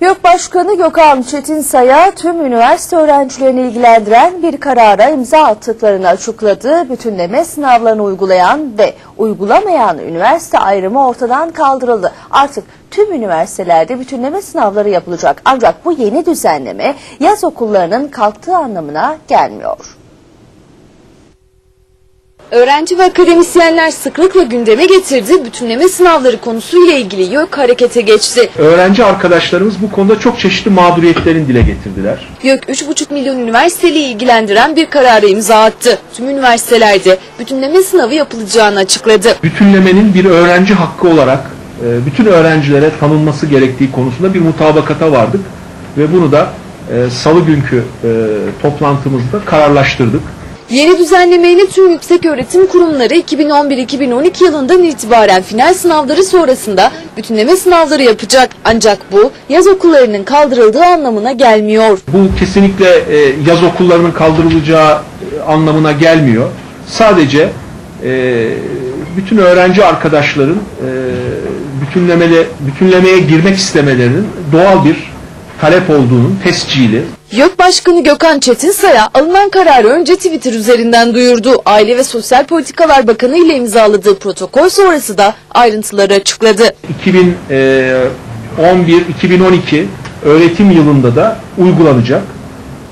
YÖK Başkanı Gökhan Çetinsaya tüm üniversite öğrencilerini ilgilendiren bir karara imza attıklarını açıkladı. Bütünleme sınavlarını uygulayan ve uygulamayan üniversite ayrımı ortadan kaldırıldı. Artık tüm üniversitelerde bütünleme sınavları yapılacak. Ancak bu yeni düzenleme yaz okullarının kalktığı anlamına gelmiyor. Öğrenci ve akademisyenler sıklıkla gündeme getirdi. Bütünleme sınavları konusuyla ilgili YÖK harekete geçti. Öğrenci arkadaşlarımız bu konuda çok çeşitli mağduriyetlerin dile getirdiler. YÖK 3,5 milyon üniversiteli ilgilendiren bir karara imza attı. Tüm üniversitelerde bütünleme sınavı yapılacağını açıkladı. Bütünlemenin bir öğrenci hakkı olarak e, bütün öğrencilere tanınması gerektiği konusunda bir mutabakata vardık ve bunu da e, salı günkü e, toplantımızda kararlaştırdık. Yeni düzenlemeyle tüm yüksek öğretim kurumları 2011-2012 yılından itibaren final sınavları sonrasında bütünleme sınavları yapacak. Ancak bu yaz okullarının kaldırıldığı anlamına gelmiyor. Bu kesinlikle e, yaz okullarının kaldırılacağı e, anlamına gelmiyor. Sadece e, bütün öğrenci arkadaşların bütünlemeli, bütünlemeye girmek istemelerinin doğal bir talep olduğunun tescili. YÖK Başkanı Gökhan Çetinsaya alınan kararı önce Twitter üzerinden duyurdu. Aile ve Sosyal Politikalar Bakanı ile imzaladığı protokol sonrası da ayrıntıları açıkladı. 2011-2012 öğretim yılında da uygulanacak.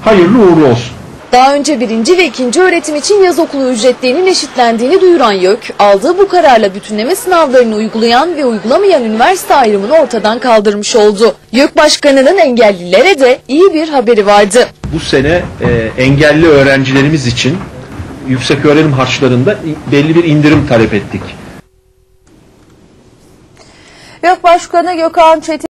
Hayırlı uğurlu olsun. Daha önce birinci ve ikinci öğretim için yaz okulu ücretlerinin eşitlendiğini duyuran YÖK, aldığı bu kararla bütünleme sınavlarını uygulayan ve uygulamayan üniversite ayrımını ortadan kaldırmış oldu. YÖK Başkanı'nın engellilere de iyi bir haberi vardı. Bu sene e, engelli öğrencilerimiz için yüksek öğrenim harçlarında belli bir indirim talep ettik. YÖK Başkanı Gökhan Çetin